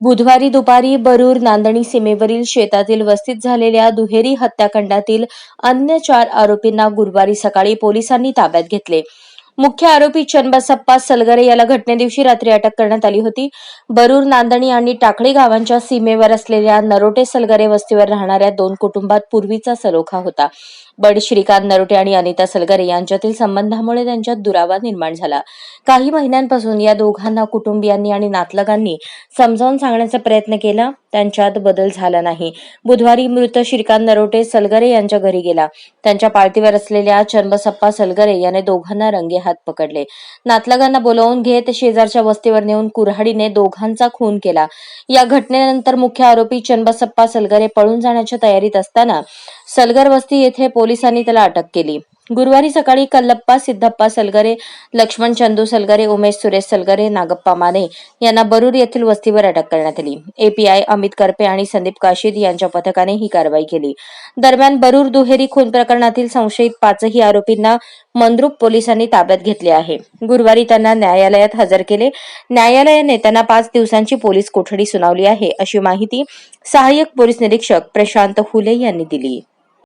बुधवारी दुपारी बरूर नांदणी सीमेवरील शेतातील वस्तीत झालेल्या दुहेरी हत्याकांडातील अन्य चार आरोपींना गुरुवारी सकाळी पोलिसांनी ताब्यात घेतले. मुख्य आरोपी चन्बसप्पा सलगरे याला घटनेदिवशी रात्री अटक करण्यात आली होती. बरूर नांदणी आणि टाकळी गावांच्या सीमेवर असलेल्या नरोटे सलगरे वस्तीवर राहणाऱ्या दोन कुटुंबात पूर्वीचा सलोखा होता. बड श्रीकांत नरोटे आणि अनिता सलगरे यांच्यातील संबंधामुळे त्यांच्यात दुरावा निर्माण झाला. काही महिन्यांपासून या दोघांना कुटुंबियांनी आणि नातलगांनी समजावून सांगण्याचा प्रयत्न केला. त्यांच्यात बदल झाला नाही. बुधवारी मृत श्रीकांत नरोटे सलगरे यांच्या घरी गेला. त्यांच्या पाळतीवर असलेल्या चन्नबसप्पा सलगरे याने दोघांना हात पकडले. नातलगांना बोलावून घेत शेजारच्या वस्तीवर नेऊन कुऱ्हाडीने दोघांचा खून केला. या घटनेनंतर मुख्य आरोपी चंबसप्पा सलगरे पळून जाण्याच्या तयारीत असताना सलगर वस्ती येथे पोलिसांनी त्याला अटक केली. गुरुवारी सकाळी कल्लप्पा सिद्धप्पा सलगरे लक्ष्मण चंदू सलगरे उमेश सुरेश सलगरे नागप्पा माने यांना बरूर येथील वस्तीवर अटक करण्यात आली. एपीआय अमित करपे आणि संदीप काशीद यांच्या पथकाने ही कारवाई केली. दरम्यान बरूर दुहेरी खून प्रकरणातील संशयित पाचही आरोपींना मंद्रुप पोलिसांनी ताब्यात घेतले आहे. गुरुवारी त्यांना न्यायालयात हजर केले. न्यायालयाने त्यांना पाच दिवसांची पोलीस कोठडी सुनावली आहे अशी माहिती सहाय्यक पोलीस निरीक्षक प्रशांत हुले यांनी दिली.